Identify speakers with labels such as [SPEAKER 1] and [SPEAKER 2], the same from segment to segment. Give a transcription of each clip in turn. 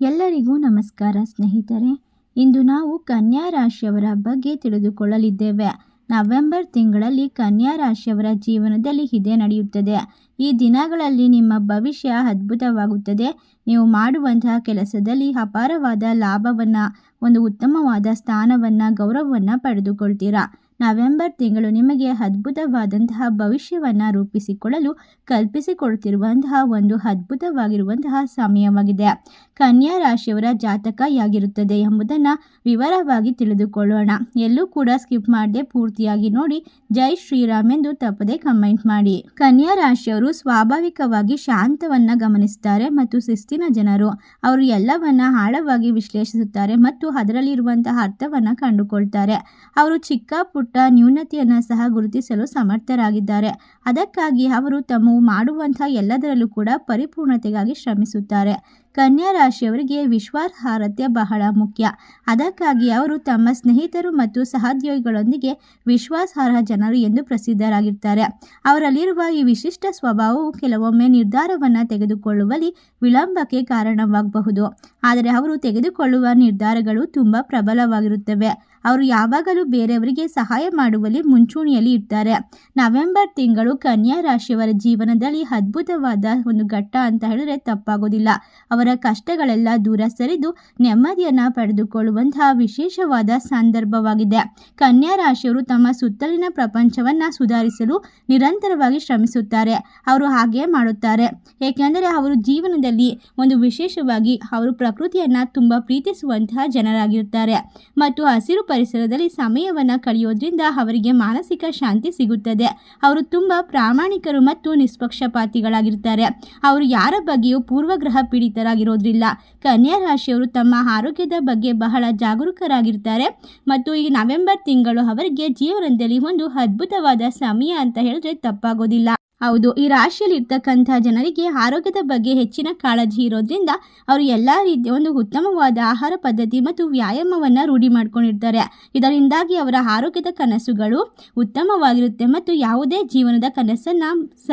[SPEAKER 1] ಎಲ್ಲರಿಗೂ ನಮಸ್ಕಾರ ಸ್ನೇಹಿತರೆ. ಇಂದು ನಾವು ಕನ್ಯಾ ರಾಶಿಯವರ ಬಗ್ಗೆ ತಿಳಿದುಕೊಳ್ಳಲಿದ್ದೇವೆ. ನವೆಂಬರ್ ತಿಂಗಳಲ್ಲಿ ಕನ್ಯಾ ರಾಶಿಯವರ ಜೀವನದಲ್ಲಿ ಇದೇ ನಡೆಯುತ್ತದೆ. ಈ ದಿನಗಳಲ್ಲಿ ನಿಮ್ಮ ಭವಿಷ್ಯ ಅದ್ಭುತವಾಗುತ್ತದೆ. ನೀವು ಮಾಡುವಂತಹ ಕೆಲಸದಲ್ಲಿ ಅಪಾರವಾದ ಲಾಭವನ್ನು, ಒಂದು ಉತ್ತಮವಾದ ಸ್ಥಾನವನ್ನು, ಗೌರವವನ್ನು ಪಡೆದುಕೊಳ್ತೀರಾ. ನವೆಂಬರ್ ತಿಂಗಳು ನಿಮಗೆ ಅದ್ಭುತವಾದಂತಹ ಭವಿಷ್ಯವನ್ನು ರೂಪಿಸಿಕೊಳ್ಳಲು ಕಲ್ಪಿಸಿಕೊಡುತ್ತಿರುವಂತಹ ಒಂದು ಅದ್ಭುತವಾಗಿರುವಂತಹ ಸಮಯವಾಗಿದೆ. ಕನ್ಯಾ ರಾಶಿಯವರ ಜಾತಕ ಯಾಗಿರುತ್ತದೆ ಎಂಬುದನ್ನು ವಿವರವಾಗಿ ತಿಳಿದುಕೊಳ್ಳೋಣ. ಎಲ್ಲೂ ಕೂಡ ಸ್ಕಿಪ್ ಮಾಡದೆ ಪೂರ್ತಿಯಾಗಿ ನೋಡಿ. ಜೈ ಶ್ರೀರಾಮ್ ಎಂದು ತಪ್ಪದೆ ಕಮೆಂಟ್ ಮಾಡಿ. ಕನ್ಯಾ ರಾಶಿಯವರು ಸ್ವಾಭಾವಿಕವಾಗಿ ಶಾಂತವನ್ನ ಗಮನಿಸುತ್ತಾರೆ ಮತ್ತು ಶಿಸ್ತಿನ ಜನರು. ಅವರು ಎಲ್ಲವನ್ನ ಆಳವಾಗಿ ವಿಶ್ಲೇಷಿಸುತ್ತಾರೆ ಮತ್ತು ಅದರಲ್ಲಿರುವಂತಹ ಅರ್ಥವನ್ನ ಕಂಡುಕೊಳ್ತಾರೆ. ಅವರು ಚಿಕ್ಕ ನ್ಯೂನತೆಯನ್ನು ಸಹ ಗುರುತಿಸಲು ಸಮರ್ಥರಾಗಿದ್ದಾರೆ. ಅದಕ್ಕಾಗಿ ಅವರು ತಮ್ಮ ಮಾಡುವಂಥ ಎಲ್ಲದರಲ್ಲೂ ಕೂಡ ಪರಿಪೂರ್ಣತೆಗಾಗಿ ಶ್ರಮಿಸುತ್ತಾರೆ. ಕನ್ಯಾ ರಾಶಿಯವರಿಗೆ ವಿಶ್ವಾಸಾರ್ಹತೆ ಬಹಳ ಮುಖ್ಯ. ಅದಕ್ಕಾಗಿ ಅವರು ತಮ್ಮ ಸ್ನೇಹಿತರು ಮತ್ತು ಸಹೋದ್ಯೋಗಿಗಳೊಂದಿಗೆ ವಿಶ್ವಾಸಾರ್ಹ ಜನರು ಎಂದು ಪ್ರಸಿದ್ಧರಾಗಿರ್ತಾರೆ. ಅವರಲ್ಲಿರುವ ಈ ವಿಶಿಷ್ಟ ಸ್ವಭಾವವು ಕೆಲವೊಮ್ಮೆ ನಿರ್ಧಾರವನ್ನು ತೆಗೆದುಕೊಳ್ಳುವಲ್ಲಿ ವಿಳಂಬಕ್ಕೆ ಕಾರಣವಾಗಬಹುದು. ಆದರೆ ಅವರು ತೆಗೆದುಕೊಳ್ಳುವ ನಿರ್ಧಾರಗಳು ತುಂಬ ಪ್ರಬಲವಾಗಿರುತ್ತವೆ. ಅವರು ಯಾವಾಗಲೂ ಬೇರೆಯವರಿಗೆ ಸಹಾಯ ಮಾಡುವಲ್ಲಿ ಮುಂಚೂಣಿಯಲ್ಲಿ ಇರ್ತಾರೆ ನವೆಂಬರ್ ತಿಂಗಳು ಕನ್ಯಾ ರಾಶಿಯವರ ಜೀವನದಲ್ಲಿ ಅದ್ಭುತವಾದ ಒಂದು ಘಟ್ಟ ಅಂತ ಹೇಳಿದ್ರೆ ತಪ್ಪಾಗೋದಿಲ್ಲ. ಅವರ ಕಷ್ಟಗಳೆಲ್ಲ ದೂರ ಸರಿದು ನೆಮ್ಮದಿಯನ್ನು ಪಡೆದುಕೊಳ್ಳುವಂತಹ ವಿಶೇಷವಾದ ಸಂದರ್ಭವಾಗಿದೆ. ಕನ್ಯಾ ರಾಶಿಯವರು ತಮ್ಮ ಸುತ್ತಲಿನ ಪ್ರಪಂಚವನ್ನು ಸುಧಾರಿಸಲು ನಿರಂತರವಾಗಿ ಶ್ರಮಿಸುತ್ತಾರೆ. ಅವರು ಹಾಗೆ ಮಾಡುತ್ತಾರೆ. ಏಕೆಂದರೆ ಅವರು ಜೀವನದಲ್ಲಿ ಒಂದು ವಿಶೇಷವಾಗಿ ಅವರು ಪ್ರಕೃತಿಯನ್ನು ತುಂಬ ಪ್ರೀತಿಸುವಂತಹ ಜನರಾಗಿರುತ್ತಾರೆ. ಮತ್ತು ಹಸಿರು ಪರಿಸರದಲ್ಲಿ ಸಮಯವನ್ನು ಕಳೆಯೋದ್ರಿಂದ ಅವರಿಗೆ ಮಾನಸಿಕ ಶಾಂತಿ ಸಿಗುತ್ತದೆ. ಅವರು ತುಂಬ ಪ್ರಾಮಾಣಿಕರು ಮತ್ತು ನಿಷ್ಪಕ್ಷಪಾತಿಗಳಾಗಿರ್ತಾರೆ. ಅವರು ಯಾರ ಬಗ್ಗೆಯೂ ಪೂರ್ವಗ್ರಹ ಪೀಡಿತರಾಗಿರೋದ್ರಿಲ್ಲ. ಕನ್ಯಾ ರಾಶಿಯವರು ತಮ್ಮ ಆರೋಗ್ಯದ ಬಗ್ಗೆ ಬಹಳ ಜಾಗರೂಕರಾಗಿರ್ತಾರೆ ಮತ್ತು ಈ ನವೆಂಬರ್ ತಿಂಗಳು ಅವರಿಗೆ ಜೀವನದಲ್ಲಿ ಒಂದು ಅದ್ಭುತವಾದ ಸಮಯ ಅಂತ ಹೇಳಿದ್ರೆ ತಪ್ಪಾಗೋದಿಲ್ಲ. ಹೌದು, ಈ ರಾಶಿಯಲ್ಲಿ ಇರ್ತಕ್ಕಂಥ ಜನರಿಗೆ ಆರೋಗ್ಯದ ಬಗ್ಗೆ ಹೆಚ್ಚಿನ ಕಾಳಜಿ ಇರೋದ್ರಿಂದ ಅವರು ಎಲ್ಲ ರೀತಿಯ ಒಂದು ಉತ್ತಮವಾದ ಆಹಾರ ಪದ್ಧತಿ ಮತ್ತು ವ್ಯಾಯಾಮವನ್ನು ರೂಢಿ ಮಾಡ್ಕೊಂಡಿರ್ತಾರೆ. ಇದರಿಂದಾಗಿ ಅವರ ಆರೋಗ್ಯದ ಕನಸುಗಳು ಉತ್ತಮವಾಗಿರುತ್ತೆ ಮತ್ತು ಯಾವುದೇ ಜೀವನದ ಕನಸನ್ನು ಸ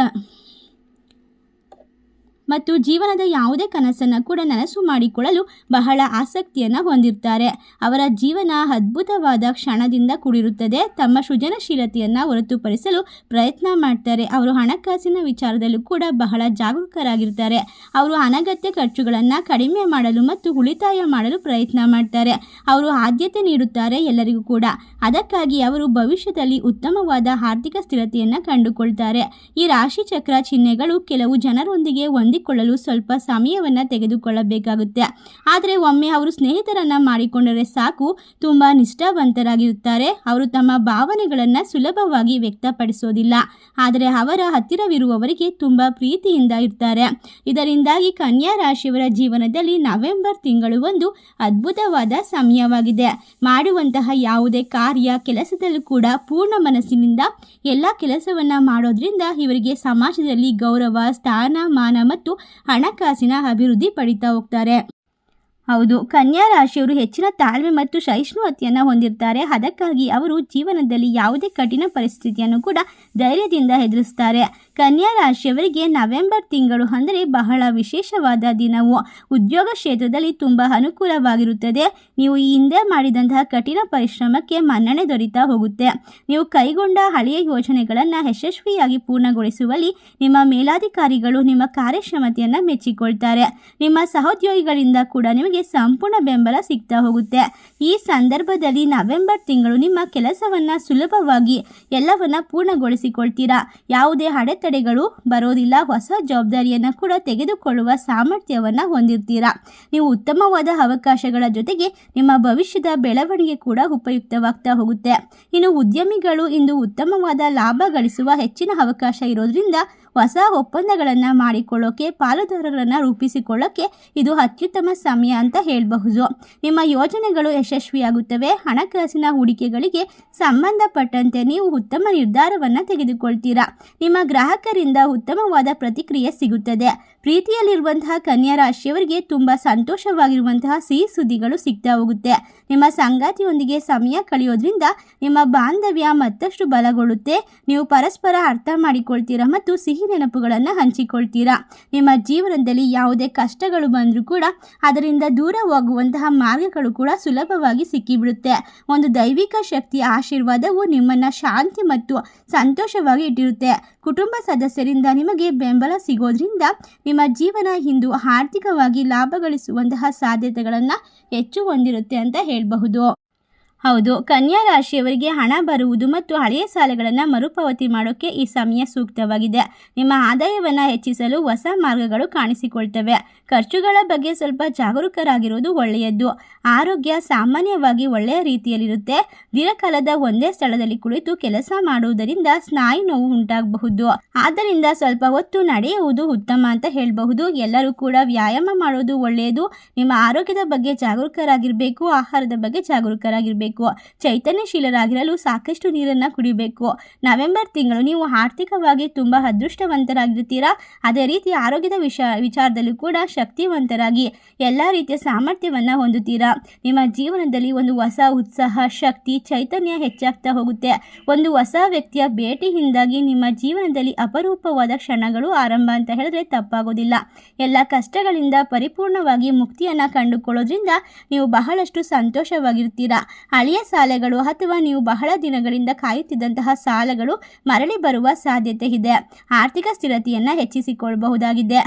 [SPEAKER 1] ಮತ್ತು ಜೀವನದ ಯಾವುದೇ ಕನಸನ್ನು ಕೂಡ ನನಸು ಮಾಡಿಕೊಳ್ಳಲು ಬಹಳ ಆಸಕ್ತಿಯನ್ನು ಹೊಂದಿರ್ತಾರೆ ಅವರ ಜೀವನ ಅದ್ಭುತವಾದ ಕ್ಷಣದಿಂದ ಕೂಡಿರುತ್ತದೆ. ತಮ್ಮ ಸೃಜನಶೀಲತೆಯನ್ನು ಹೊರತುಪಡಿಸಲು ಪ್ರಯತ್ನ ಮಾಡ್ತಾರೆ. ಅವರು ಹಣಕಾಸಿನ ವಿಚಾರದಲ್ಲೂ ಕೂಡ ಬಹಳ ಜಾಗರೂಕರಾಗಿರ್ತಾರೆ. ಅವರು ಅನಗತ್ಯ ಖರ್ಚುಗಳನ್ನು ಕಡಿಮೆ ಮಾಡಲು ಮತ್ತು ಉಳಿತಾಯ ಮಾಡಲು ಪ್ರಯತ್ನ ಮಾಡ್ತಾರೆ. ಅವರು ಆದ್ಯತೆ ನೀಡುತ್ತಾರೆ ಎಲ್ಲರಿಗೂ ಕೂಡ. ಅದಕ್ಕಾಗಿ ಅವರು ಭವಿಷ್ಯದಲ್ಲಿ ಉತ್ತಮವಾದ ಆರ್ಥಿಕ ಸ್ಥಿರತೆಯನ್ನು ಕಂಡುಕೊಳ್ತಾರೆ. ಈ ರಾಶಿ ಚಕ್ರ ಚಿಹ್ನೆಗಳು ಕೆಲವು ಜನರೊಂದಿಗೆ ಹೊಂದಿ ಹೊಂದಿಕೊಳ್ಳಲು ಸ್ವಲ್ಪ ಸಮಯವನ್ನು ತೆಗೆದುಕೊಳ್ಳಬೇಕಾಗುತ್ತೆ. ಆದರೆ ಒಮ್ಮೆ ಅವರು ಸ್ನೇಹಿತರನ್ನು ಮಾಡಿಕೊಂಡರೆ ಸಾಕು, ತುಂಬ ನಿಷ್ಠಾವಂತರಾಗಿರುತ್ತಾರೆ. ಅವರು ತಮ್ಮ ಭಾವನೆಗಳನ್ನು ಸುಲಭವಾಗಿ ವ್ಯಕ್ತಪಡಿಸೋದಿಲ್ಲ. ಆದರೆ ಅವರ ಹತ್ತಿರವಿರುವವರಿಗೆ ತುಂಬ ಪ್ರೀತಿಯಿಂದ ಇರ್ತಾರೆ. ಇದರಿಂದಾಗಿ ಕನ್ಯಾ ರಾಶಿಯವರ ಜೀವನದಲ್ಲಿ ನವೆಂಬರ್ ತಿಂಗಳು ಒಂದು ಅದ್ಭುತವಾದ ಸಮಯವಾಗಿದೆ. ಮಾಡುವಂತಹ ಯಾವುದೇ ಕಾರ್ಯ ಕೆಲಸದಲ್ಲೂ ಕೂಡ ಪೂರ್ಣ ಮನಸ್ಸಿನಿಂದ ಎಲ್ಲ ಕೆಲಸವನ್ನು ಮಾಡೋದ್ರಿಂದ ಇವರಿಗೆ ಸಮಾಜದಲ್ಲಿ ಗೌರವ, ಸ್ಥಾನಮಾನ ಮತ್ತು ಹಣಕಾಸಿನ ಅಭಿವೃದ್ಧಿ ಪಡಿತಾ ಹೋಗ್ತಾರೆ. ಹೌದು. ಕನ್ಯಾ ರಾಶಿಯವರು ಹೆಚ್ಚಿನ ತಾಳ್ಮೆ ಮತ್ತು ಸಹಿಷ್ಣುತೆಯನ್ನು ಹೊಂದಿರ್ತಾರೆ. ಅದಕ್ಕಾಗಿ ಅವರು ಜೀವನದಲ್ಲಿ ಯಾವುದೇ ಕಠಿಣ ಪರಿಸ್ಥಿತಿಯನ್ನು ಕೂಡ ಧೈರ್ಯದಿಂದ ಎದುರಿಸ್ತಾರೆ. ಕನ್ಯಾ ರಾಶಿಯವರಿಗೆ ನವೆಂಬರ್ ತಿಂಗಳು ಅಂದರೆ ಬಹಳ ವಿಶೇಷವಾದ ದಿನವು. ಉದ್ಯೋಗ ಕ್ಷೇತ್ರದಲ್ಲಿ ತುಂಬ ಅನುಕೂಲವಾಗಿರುತ್ತದೆ. ನೀವು ಈ ಹಿಂದೆ ಮಾಡಿದಂತಹ ಕಠಿಣ ಪರಿಶ್ರಮಕ್ಕೆ ಮನ್ನಣೆ ದೊರೀತಾ ಹೋಗುತ್ತೆ. ನೀವು ಕೈಗೊಂಡ ಹಳೆಯ ಯೋಜನೆಗಳನ್ನು ಯಶಸ್ವಿಯಾಗಿ ಪೂರ್ಣಗೊಳಿಸುವಲ್ಲಿ ನಿಮ್ಮ ಮೇಲಾಧಿಕಾರಿಗಳು ನಿಮ್ಮ ಕಾರ್ಯಕ್ಷಮತೆಯನ್ನು ಮೆಚ್ಚಿಕೊಳ್ತಾರೆ. ನಿಮ್ಮ ಸಹೋದ್ಯೋಗಿಗಳಿಂದ ಕೂಡ ನಿಮಗೆ ಸಂಪೂರ್ಣ ಬೆಂಬಲ ಸಿಗ್ತಾ ಹೋಗುತ್ತೆ. ಈ ಸಂದರ್ಭದಲ್ಲಿ ನವೆಂಬರ್ ತಿಂಗಳು ನಿಮ್ಮ ಕೆಲಸವನ್ನು ಸುಲಭವಾಗಿ ಎಲ್ಲವನ್ನ ಪೂರ್ಣಗೊಳಿಸಿಕೊಳ್ತೀರಾ? ಯಾವುದೇ ಅಡೆತಡೆಗಳು ಬರೋದಿಲ್ಲ. ಹೊಸ ಜವಾಬ್ದಾರಿಯನ್ನು ಕೂಡ ತೆಗೆದುಕೊಳ್ಳುವ ಸಾಮರ್ಥ್ಯವನ್ನು ಹೊಂದಿರ್ತೀರಾ? ನೀವು ಉತ್ತಮವಾದ ಅವಕಾಶಗಳ ಜೊತೆಗೆ ನಿಮ್ಮ ಭವಿಷ್ಯದ ಬೆಳವಣಿಗೆ ಕೂಡ ಉಪಯುಕ್ತವಾಗ್ತಾ ಹೋಗುತ್ತೆ. ಇನ್ನು ಉದ್ಯಮಿಗಳು ಇಂದು ಉತ್ತಮವಾದ ಲಾಭ ಗಳಿಸುವ ಹೆಚ್ಚಿನ ಅವಕಾಶ ಇರೋದ್ರಿಂದ ಹೊಸ ಒಪ್ಪಂದಗಳನ್ನು ಮಾಡಿಕೊಳ್ಳೋಕೆ, ಪಾಲುದಾರರನ್ನು ರೂಪಿಸಿಕೊಳ್ಳೋಕೆ ಇದು ಅತ್ಯುತ್ತಮ ಸಮಯ ಅಂತ ಹೇಳಬಹುದು. ನಿಮ್ಮ ಯೋಜನೆಗಳು ಯಶಸ್ವಿಯಾಗುತ್ತವೆ. ಹಣಕಾಸಿನ ಹೂಡಿಕೆಗಳಿಗೆ ಸಂಬಂಧಪಟ್ಟಂತೆ ನೀವು ಉತ್ತಮ ನಿರ್ಧಾರವನ್ನು ತೆಗೆದುಕೊಳ್ತೀರಾ? ನಿಮ್ಮ ಗ್ರಾಹಕರಿಂದ ಉತ್ತಮವಾದ ಪ್ರತಿಕ್ರಿಯೆ ಸಿಗುತ್ತದೆ. ಪ್ರೀತಿಯಲ್ಲಿರುವಂತಹ ಕನ್ಯಾ ರಾಶಿಯವರಿಗೆ ತುಂಬ ಸಂತೋಷವಾಗಿರುವಂತಹ ಸಿಹಿ ಸುದ್ದಿಗಳು ಸಿಗ್ತಾ ಹೋಗುತ್ತೆ. ನಿಮ್ಮ ಸಂಗಾತಿಯೊಂದಿಗೆ ಸಮಯ ಕಳೆಯೋದ್ರಿಂದ ನಿಮ್ಮ ಬಾಂಧವ್ಯ ಮತ್ತಷ್ಟು ಬಲಗೊಳ್ಳುತ್ತೆ. ನೀವು ಪರಸ್ಪರ ಅರ್ಥ ಮಾಡಿಕೊಳ್ತೀರಾ ಮತ್ತು ಸಿಹಿ ನೆನಪುಗಳನ್ನು ಹಂಚಿಕೊಳ್ತೀರಾ? ನಿಮ್ಮ ಜೀವನದಲ್ಲಿ ಯಾವುದೇ ಕಷ್ಟಗಳು ಬಂದರೂ ಕೂಡ ಅದರಿಂದ ದೂರ ಹೋಗುವಂತಹ ಮಾರ್ಗಗಳು ಕೂಡ ಸುಲಭವಾಗಿ ಸಿಕ್ಕಿಬಿಡುತ್ತೆ. ಒಂದು ದೈವಿಕ ಶಕ್ತಿಯ ಆಶೀರ್ವಾದವು ನಿಮ್ಮನ್ನು ಶಾಂತಿ ಮತ್ತು ಸಂತೋಷವಾಗಿ ಇಟ್ಟಿರುತ್ತೆ. ಕುಟುಂಬ ಸದಸ್ಯರಿಂದ ನಿಮಗೆ ಬೆಂಬಲ ಸಿಗೋದ್ರಿಂದ ನಿಮ್ಮ ಜೀವನ ಇಂದು ಆರ್ಥಿಕವಾಗಿ ಲಾಭ ಗಳಿಸುವಂತಹ ಸಾಧ್ಯತೆಗಳನ್ನು ಹೆಚ್ಚು ಹೊಂದಿರುತ್ತೆ ಅಂತ ಹೇಳಬಹುದು. ಹೌದು. ಕನ್ಯಾ ರಾಶಿಯವರಿಗೆ ಹಣ ಬರುವುದು ಮತ್ತು ಹಳೆಯ ಸಾಲಗಳನ್ನು ಮರುಪಾವತಿ ಮಾಡೋಕ್ಕೆ ಈ ಸಮಯ ಸೂಕ್ತವಾಗಿದೆ. ನಿಮ್ಮ ಆದಾಯವನ್ನು ಹೆಚ್ಚಿಸಲು ಹೊಸ ಮಾರ್ಗಗಳು ಕಾಣಿಸಿಕೊಳ್ತವೆ. ಖರ್ಚುಗಳ ಬಗ್ಗೆ ಸ್ವಲ್ಪ ಜಾಗರೂಕರಾಗಿರುವುದು ಒಳ್ಳೆಯದು ಆರೋಗ್ಯ ಸಾಮಾನ್ಯವಾಗಿ ಒಳ್ಳೆಯ ರೀತಿಯಲ್ಲಿರುತ್ತೆ. ದೀರ್ಘಕಾಲದ ಒಂದೇ ಸ್ಥಳದಲ್ಲಿ ಕುಳಿತು ಕೆಲಸ ಮಾಡುವುದರಿಂದ ಸ್ನಾಯು ನೋವು ಉಂಟಾಗಬಹುದು. ಆದ್ದರಿಂದ ಸ್ವಲ್ಪ ಹೊತ್ತು ನಡೆಯುವುದು ಉತ್ತಮ ಅಂತ ಹೇಳಬಹುದು. ಎಲ್ಲರೂ ಕೂಡ ವ್ಯಾಯಾಮ ಮಾಡೋದು ಒಳ್ಳೆಯದು. ನಿಮ್ಮ ಆರೋಗ್ಯದ ಬಗ್ಗೆ ಜಾಗರೂಕರಾಗಿರಬೇಕು, ಆಹಾರದ ಬಗ್ಗೆ ಜಾಗರೂಕರಾಗಿರಬೇಕು. ಚೈತನ್ಯಶೀಲರಾಗಿರಲು ಸಾಕಷ್ಟು ನೀರನ್ನು ಕುಡಿಬೇಕು. ನವೆಂಬರ್ ತಿಂಗಳು ನೀವು ಆರ್ಥಿಕವಾಗಿ ತುಂಬ ಅದೃಷ್ಟವಂತರಾಗಿರ್ತೀರಾ? ಅದೇ ರೀತಿ ಆರೋಗ್ಯದ ವಿಷ, ವಿಚಾರದಲ್ಲೂ ಕೂಡ ಶಕ್ತಿವಂತರಾಗಿ ಎಲ್ಲ ರೀತಿಯ ಸಾಮರ್ಥ್ಯವನ್ನು ಹೊಂದುತ್ತೀರಾ? ನಿಮ್ಮ ಜೀವನದಲ್ಲಿ ಒಂದು ಹೊಸ ಉತ್ಸಾಹ, ಶಕ್ತಿ, ಚೈತನ್ಯ ಹೆಚ್ಚಾಗ್ತಾ ಹೋಗುತ್ತೆ. ಒಂದು ಹೊಸ ವ್ಯಕ್ತಿಯ ಭೇಟಿಯಿಂದಾಗಿ ನಿಮ್ಮ ಜೀವನದಲ್ಲಿ ಅಪರೂಪವಾದ ಕ್ಷಣಗಳು ಆರಂಭ ಅಂತ ಹೇಳಿದ್ರೆ ತಪ್ಪಾಗೋದಿಲ್ಲ. ಎಲ್ಲ ಕಷ್ಟಗಳಿಂದ ಪರಿಪೂರ್ಣವಾಗಿ ಮುಕ್ತಿಯನ್ನು ಕಂಡುಕೊಳ್ಳೋದ್ರಿಂದ ನೀವು ಬಹಳಷ್ಟು ಸಂತೋಷವಾಗಿರ್ತೀರಾ? ಹಳೆಯ ಸಾಲಗಳು ಅಥವಾ ನೀವು ಬಹಳ ದಿನಗಳಿಂದ ಕಾಯುತ್ತಿದ್ದಂತಹ ಸಾಲಗಳು ಮರಳಿ ಬರುವ ಸಾಧ್ಯತೆ ಇದೆ. ಆರ್ಥಿಕ ಸ್ಥಿರತೆಯನ್ನು ಹೆಚ್ಚಿಸಿಕೊಳ್ಳಬಹುದಾಗಿದೆ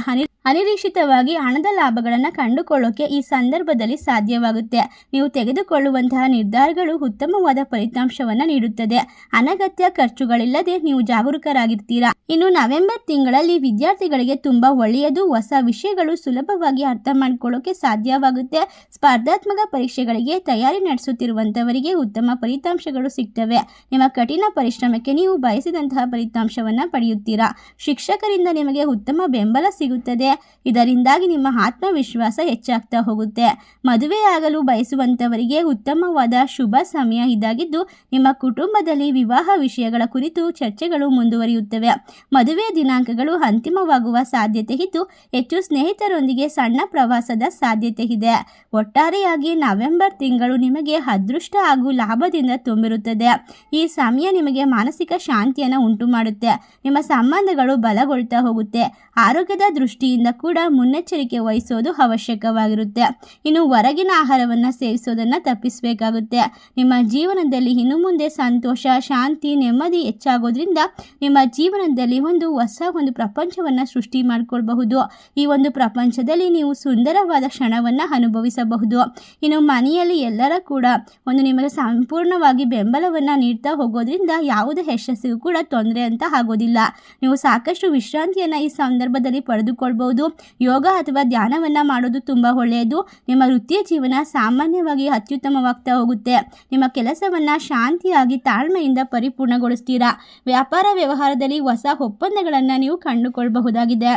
[SPEAKER 1] ಅನಿರೀಕ್ಷಿತವಾಗಿ ಹಣದ ಲಾಭಗಳನ್ನು ಕಂಡುಕೊಳ್ಳೋಕೆ ಈ ಸಂದರ್ಭದಲ್ಲಿ ಸಾಧ್ಯವಾಗುತ್ತೆ. ನೀವು ತೆಗೆದುಕೊಳ್ಳುವಂತಹ ನಿರ್ಧಾರಗಳು ಉತ್ತಮವಾದ ಫಲಿತಾಂಶವನ್ನು ನೀಡುತ್ತದೆ. ಅನಗತ್ಯ ಖರ್ಚುಗಳಿಲ್ಲದೆ ನೀವು ಜಾಗರೂಕರಾಗಿರ್ತೀರಾ? ಇನ್ನು ನವೆಂಬರ್ ತಿಂಗಳಲ್ಲಿ ವಿದ್ಯಾರ್ಥಿಗಳಿಗೆ ತುಂಬ ಒಳ್ಳೆಯದು, ಹೊಸ ವಿಷಯಗಳು ಸುಲಭವಾಗಿ ಅರ್ಥ ಮಾಡಿಕೊಳ್ಳೋಕೆ ಸಾಧ್ಯವಾಗುತ್ತೆ. ಸ್ಪರ್ಧಾತ್ಮಕ ಪರೀಕ್ಷೆಗಳಿಗೆ ತಯಾರಿ ನಡೆಸುತ್ತಿರುವಂತವರಿಗೆ ಉತ್ತಮ ಫಲಿತಾಂಶಗಳು ಸಿಗ್ತವೆ. ನಿಮ್ಮ ಕಠಿಣ ಪರಿಶ್ರಮಕ್ಕೆ ನೀವು ಬಯಸಿದಂತಹ ಫಲಿತಾಂಶವನ್ನು ಪಡೆಯುತ್ತೀರಾ? ಶಿಕ್ಷಕರಿಂದ ನಿಮಗೆ ಉತ್ತಮ ಬೆಂಬಲ ಸಿಗುತ್ತದೆ. ಇದರಿಂದಾಗಿ ನಿಮ್ಮ ಆತ್ಮವಿಶ್ವಾಸ ಹೆಚ್ಚಾಗ್ತಾ ಹೋಗುತ್ತೆ. ಮದುವೆಯಾಗಲು ಬಯಸುವಂಥವರಿಗೆ ಉತ್ತಮವಾದ ಶುಭ ಸಮಯ ಇದಾಗಿದ್ದು, ನಿಮ್ಮ ಕುಟುಂಬದಲ್ಲಿ ವಿವಾಹ ವಿಷಯಗಳ ಕುರಿತು ಚರ್ಚೆಗಳು ಮುಂದುವರಿಯುತ್ತವೆ. ಮದುವೆ ದಿನಾಂಕಗಳು ಅಂತಿಮವಾಗುವ ಸಾಧ್ಯತೆ ಇದ್ದು, ಹೆಚ್ಚು ಸ್ನೇಹಿತರೊಂದಿಗೆ ಸಣ್ಣ ಪ್ರವಾಸದ ಸಾಧ್ಯತೆ ಇದೆ. ಒಟ್ಟಾರೆಯಾಗಿ ನವೆಂಬರ್ ತಿಂಗಳು ನಿಮಗೆ ಅದೃಷ್ಟ ಹಾಗೂ ಲಾಭದಿಂದ ತುಂಬಿರುತ್ತದೆ. ಈ ಸಮಯ ನಿಮಗೆ ಮಾನಸಿಕ ಶಾಂತಿಯನ್ನು ಉಂಟು ಮಾಡುತ್ತೆ ನಿಮ್ಮ ಸಂಬಂಧಗಳು ಬಲಗೊಳ್ತಾ ಹೋಗುತ್ತೆ. ಆರೋಗ್ಯದ ದೃಷ್ಟಿಯಿಂದ ಕೂಡ ಮುನ್ನೆಚ್ಚರಿಕೆ ವಹಿಸೋದು ಅವಶ್ಯಕವಾಗಿರುತ್ತೆ. ಇನ್ನು ಹೊರಗಿನ ಆಹಾರವನ್ನು ಸೇವಿಸೋದನ್ನು ತಪ್ಪಿಸಬೇಕಾಗುತ್ತೆ. ನಿಮ್ಮ ಜೀವನದಲ್ಲಿ ಇನ್ನು ಮುಂದೆ ಸಂತೋಷ, ಶಾಂತಿ, ನೆಮ್ಮದಿ ಹೆಚ್ಚಾಗೋದ್ರಿಂದ ನಿಮ್ಮ ಜೀವನದಲ್ಲಿ ಒಂದು ಹೊಸ ಒಂದು ಪ್ರಪಂಚವನ್ನು ಸೃಷ್ಟಿ ಮಾಡಿಕೊಳ್ಬಹುದು. ಈ ಒಂದು ಪ್ರಪಂಚದಲ್ಲಿ ನೀವು ಸುಂದರವಾದ ಕ್ಷಣವನ್ನು ಅನುಭವಿಸಬಹುದು. ಇನ್ನು ಮನೆಯಲ್ಲಿ ಎಲ್ಲರ ಕೂಡ ಒಂದು ನಿಮಗೆ ಸಂಪೂರ್ಣವಾಗಿ ಬೆಂಬಲವನ್ನು ನೀಡ್ತಾ ಹೋಗೋದ್ರಿಂದ ಯಾವುದೇ ಯಶಸ್ಸಿಗೂ ಕೂಡ ತೊಂದರೆ ಅಂತ ಆಗೋದಿಲ್ಲ. ನೀವು ಸಾಕಷ್ಟು ವಿಶ್ರಾಂತಿಯನ್ನು ಈ ಸಂದರ್ಭದಲ್ಲಿ ಪಡೆದುಕೊಳ್ಬಹುದು. ಯೋಗ ಅಥವಾ ಧ್ಯಾನವನ್ನು ಮಾಡೋದು ತುಂಬ ಒಳ್ಳೆಯದು. ನಿಮ್ಮ ವೃತ್ತಿಯ ಜೀವನ ಸಾಮಾನ್ಯವಾಗಿ ಅತ್ಯುತ್ತಮವಾಗ್ತಾ ಹೋಗುತ್ತೆ. ನಿಮ್ಮ ಕೆಲಸವನ್ನು ಶಾಂತಿಯಾಗಿ ತಾಳ್ಮೆಯಿಂದ ಪರಿಪೂರ್ಣಗೊಳಿಸ್ತೀರಾ? ವ್ಯಾಪಾರ ವ್ಯವಹಾರದಲ್ಲಿ ಹೊಸ ಒಪ್ಪಂದಗಳನ್ನು ನೀವು ಕಂಡುಕೊಳ್ಳಬಹುದಾಗಿದೆ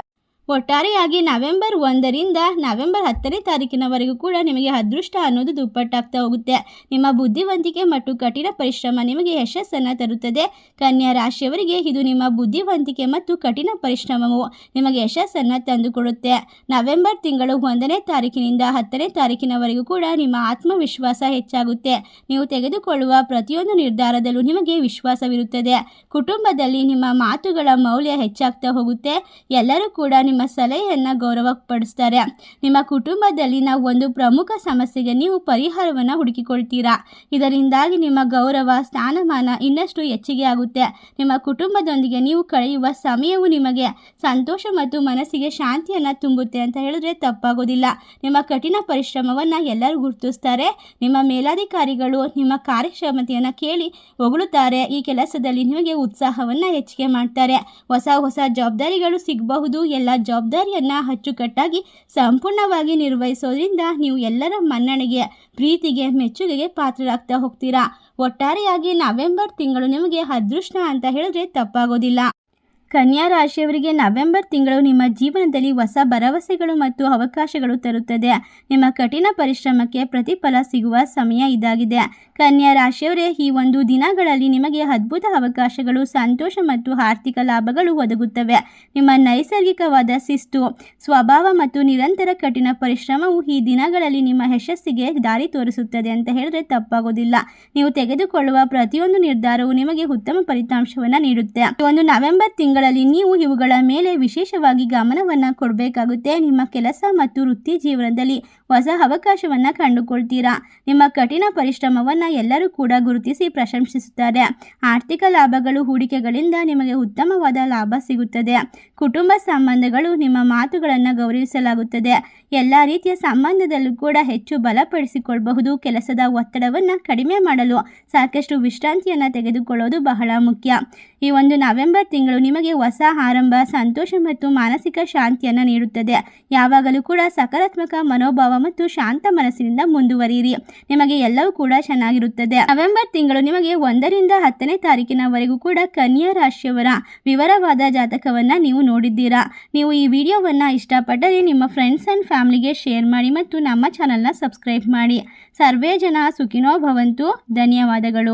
[SPEAKER 1] ಒಟ್ಟಾರೆಯಾಗಿ ನವೆಂಬರ್ ಒಂದರಿಂದ ನವೆಂಬರ್ ಹತ್ತನೇ ತಾರೀಕಿನವರೆಗೂ ಕೂಡ ನಿಮಗೆ ಅದೃಷ್ಟ ಅನ್ನೋದು ದುಪ್ಪಟ್ಟಾಗ್ತಾ ಹೋಗುತ್ತೆ. ನಿಮ್ಮ ಬುದ್ಧಿವಂತಿಕೆ ಮತ್ತು ಕಠಿಣ ಪರಿಶ್ರಮ ನಿಮಗೆ ಯಶಸ್ಸನ್ನು ತರುತ್ತದೆ. ಕನ್ಯಾ ರಾಶಿಯವರಿಗೆ ಇದು ನಿಮ್ಮ ಬುದ್ಧಿವಂತಿಕೆ ಮತ್ತು ಕಠಿಣ ಪರಿಶ್ರಮವು ನಿಮಗೆ ಯಶಸ್ಸನ್ನು ತಂದುಕೊಡುತ್ತೆ. ನವೆಂಬರ್ ತಿಂಗಳು ಒಂದನೇ ತಾರೀಕಿನಿಂದ ಹತ್ತನೇ ತಾರೀಕಿನವರೆಗೂ ಕೂಡ ನಿಮ್ಮ ಆತ್ಮವಿಶ್ವಾಸ ಹೆಚ್ಚಾಗುತ್ತೆ. ನೀವು ತೆಗೆದುಕೊಳ್ಳುವ ಪ್ರತಿಯೊಂದು ನಿರ್ಧಾರದಲ್ಲೂ ನಿಮಗೆ ವಿಶ್ವಾಸವಿರುತ್ತದೆ. ಕುಟುಂಬದಲ್ಲಿ ನಿಮ್ಮ ಮಾತುಗಳ ಮೌಲ್ಯ ಹೆಚ್ಚಾಗ್ತಾ ಹೋಗುತ್ತೆ. ಎಲ್ಲರೂ ಕೂಡ ನಿಮ್ಮ ಸಲಹೆಯನ್ನು ಗೌರವಪಡಿಸ್ತಾರೆ. ನಿಮ್ಮ ಕುಟುಂಬದಲ್ಲಿನ ಒಂದು ಪ್ರಮುಖ ಸಮಸ್ಯೆಗೆ ನೀವು ಪರಿಹಾರವನ್ನು ಹುಡುಕಿಕೊಳ್ತೀರಾ? ಇದರಿಂದಾಗಿ ನಿಮ್ಮ ಗೌರವ, ಸ್ಥಾನಮಾನ ಇನ್ನಷ್ಟು ಹೆಚ್ಚಿಗೆ ಆಗುತ್ತೆ. ನಿಮ್ಮ ಕುಟುಂಬದೊಂದಿಗೆ ನೀವು ಕಳೆಯುವ ಸಮಯವು ನಿಮಗೆ ಸಂತೋಷ ಮತ್ತು ಮನಸ್ಸಿಗೆ ಶಾಂತಿಯನ್ನು ತುಂಬುತ್ತೆ ಅಂತ ಹೇಳಿದ್ರೆ ತಪ್ಪಾಗೋದಿಲ್ಲ. ನಿಮ್ಮ ಕಠಿಣ ಪರಿಶ್ರಮವನ್ನು ಎಲ್ಲರೂ ಗುರುತಿಸ್ತಾರೆ. ನಿಮ್ಮ ಮೇಲಾಧಿಕಾರಿಗಳು ನಿಮ್ಮ ಕಾರ್ಯಕ್ಷಮತೆಯನ್ನು ಕೇಳಿ ಹೊಗಳುತ್ತಾರೆ. ಈ ಕೆಲಸದಲ್ಲಿ ನಿಮಗೆ ಉತ್ಸಾಹವನ್ನು ಹೆಚ್ಚಿಗೆ ಮಾಡ್ತಾರೆ. ಹೊಸ ಹೊಸ ಜವಾಬ್ದಾರಿಗಳು ಸಿಗಬಹುದು. ಎಲ್ಲ ಜವಾಬ್ದಾರಿಯನ್ನು ಅಚ್ಚುಕಟ್ಟಾಗಿ ಸಂಪೂರ್ಣವಾಗಿ ನಿರ್ವಹಿಸೋದ್ರಿಂದ ನೀವು ಎಲ್ಲರ ಮನ್ನಣೆಗೆ, ಪ್ರೀತಿಗೆ, ಮೆಚ್ಚುಗೆಗೆ ಪಾತ್ರರಾಗ್ತಾ ಹೋಗ್ತೀರಾ? ಒಟ್ಟಾರೆಯಾಗಿ ನವೆಂಬರ್ ತಿಂಗಳು ನಿಮಗೆ ಅದೃಷ್ಟ ಅಂತ ಹೇಳಿದ್ರೆ ತಪ್ಪಾಗೋದಿಲ್ಲ. ಕನ್ಯಾ ರಾಶಿಯವರಿಗೆ ನವೆಂಬರ್ ತಿಂಗಳು ನಿಮ್ಮ ಜೀವನದಲ್ಲಿ ಹೊಸ ಭರವಸೆಗಳು ಮತ್ತು ಅವಕಾಶಗಳು ತರುತ್ತದೆ. ನಿಮ್ಮ ಕಠಿಣ ಪರಿಶ್ರಮಕ್ಕೆ ಪ್ರತಿಫಲ ಸಿಗುವ ಸಮಯ ಇದಾಗಿದೆ. ಕನ್ಯಾ ರಾಶಿಯವರೇ, ಈ ಒಂದು ದಿನಗಳಲ್ಲಿ ನಿಮಗೆ ಅದ್ಭುತ ಅವಕಾಶಗಳು, ಸಂತೋಷ ಮತ್ತು ಆರ್ಥಿಕ ಲಾಭಗಳು ಒದಗುತ್ತವೆ. ನಿಮ್ಮ ನೈಸರ್ಗಿಕವಾದ ಶಿಸ್ತು, ಸ್ವಭಾವ ಮತ್ತು ನಿರಂತರ ಕಠಿಣ ಪರಿಶ್ರಮವು ಈ ದಿನಗಳಲ್ಲಿ ನಿಮ್ಮ ಯಶಸ್ಸಿಗೆ ದಾರಿ ತೋರಿಸುತ್ತದೆ ಅಂತ ಹೇಳಿದ್ರೆ ತಪ್ಪಾಗೋದಿಲ್ಲ. ನೀವು ತೆಗೆದುಕೊಳ್ಳುವ ಪ್ರತಿಯೊಂದು ನಿರ್ಧಾರವು ನಿಮಗೆ ಉತ್ತಮ ಫಲಿತಾಂಶವನ್ನು ನೀಡುತ್ತೆ. ಒಂದು ನವೆಂಬರ್ ತಿಂಗಳ ತಿಂಗಳಲ್ಲಿ ನೀವು ಇವುಗಳ ಮೇಲೆ ವಿಶೇಷವಾಗಿ ಗಮನವನ್ನು ಕೊಡಬೇಕಾಗುತ್ತೆ. ನಿಮ್ಮ ಕೆಲಸ ಮತ್ತು ವೃತ್ತಿ ಜೀವನದಲ್ಲಿ ಹೊಸ ಅವಕಾಶವನ್ನು ಕಂಡುಕೊಳ್ತೀರಾ? ನಿಮ್ಮ ಕಠಿಣ ಪರಿಶ್ರಮವನ್ನು ಎಲ್ಲರೂ ಕೂಡ ಗುರುತಿಸಿ ಪ್ರಶಂಸಿಸುತ್ತಾರೆ. ಆರ್ಥಿಕ ಲಾಭಗಳು ಹೂಡಿಕೆಗಳಿಂದ ನಿಮಗೆ ಉತ್ತಮವಾದ ಲಾಭ ಸಿಗುತ್ತದೆ. ಕುಟುಂಬ ಸಂಬಂಧಗಳು ನಿಮ್ಮ ಮಾತುಗಳನ್ನು ಗೌರವಿಸಲಾಗುತ್ತದೆ. ಎಲ್ಲ ರೀತಿಯ ಸಂಬಂಧದಲ್ಲೂ ಕೂಡ ಹೆಚ್ಚು ಬಲಪಡಿಸಿಕೊಳ್ಳಬಹುದು ಕೆಲಸದ ಒತ್ತಡವನ್ನು ಕಡಿಮೆ ಮಾಡಲು ಸಾಕಷ್ಟು ವಿಶ್ರಾಂತಿಯನ್ನು ತೆಗೆದುಕೊಳ್ಳೋದು ಬಹಳ ಮುಖ್ಯ. ಈ ಒಂದು ನವೆಂಬರ್ ತಿಂಗಳು ನಿಮಗೆ ಹೊಸ ಆರಂಭ, ಸಂತೋಷ ಮತ್ತು ಮಾನಸಿಕ ಶಾಂತಿಯನ್ನು ನೀಡುತ್ತದೆ. ಯಾವಾಗಲೂ ಕೂಡ ಸಕಾರಾತ್ಮಕ ಮನೋಭಾವ ಮತ್ತು ಶಾಂತ ಮನಸ್ಸಿನಿಂದ ಮುಂದುವರಿಯಿರಿ. ನಿಮಗೆ ಎಲ್ಲವೂ ಕೂಡ ಚೆನ್ನಾಗಿರುತ್ತದೆ. ನವೆಂಬರ್ ತಿಂಗಳು ನಿಮಗೆ ಒಂದರಿಂದ ಹತ್ತನೇ ತಾರೀಕಿನವರೆಗೂ ಕೂಡ ಕನ್ಯಾ ರಾಶಿಯವರ ವಿವರವಾದ ಜಾತಕವನ್ನು ನೀವು ನೋಡಿದ್ದೀರಾ. ನೀವು ಈ ವಿಡಿಯೋವನ್ನು ಇಷ್ಟಪಟ್ಟರೆ ನಿಮ್ಮ ಫ್ರೆಂಡ್ಸ್ ಆ್ಯಂಡ್ ಫ್ಯಾಮಿಲಿಗೆ ಶೇರ್ ಮಾಡಿ ಮತ್ತು ನಮ್ಮ ಚಾನಲ್ನ ಸಬ್ಸ್ಕ್ರೈಬ್ ಮಾಡಿ. ಸರ್ವೇ ಜನ ಸುಖಿನೋ ಭವಂತು. ಧನ್ಯವಾದಗಳು.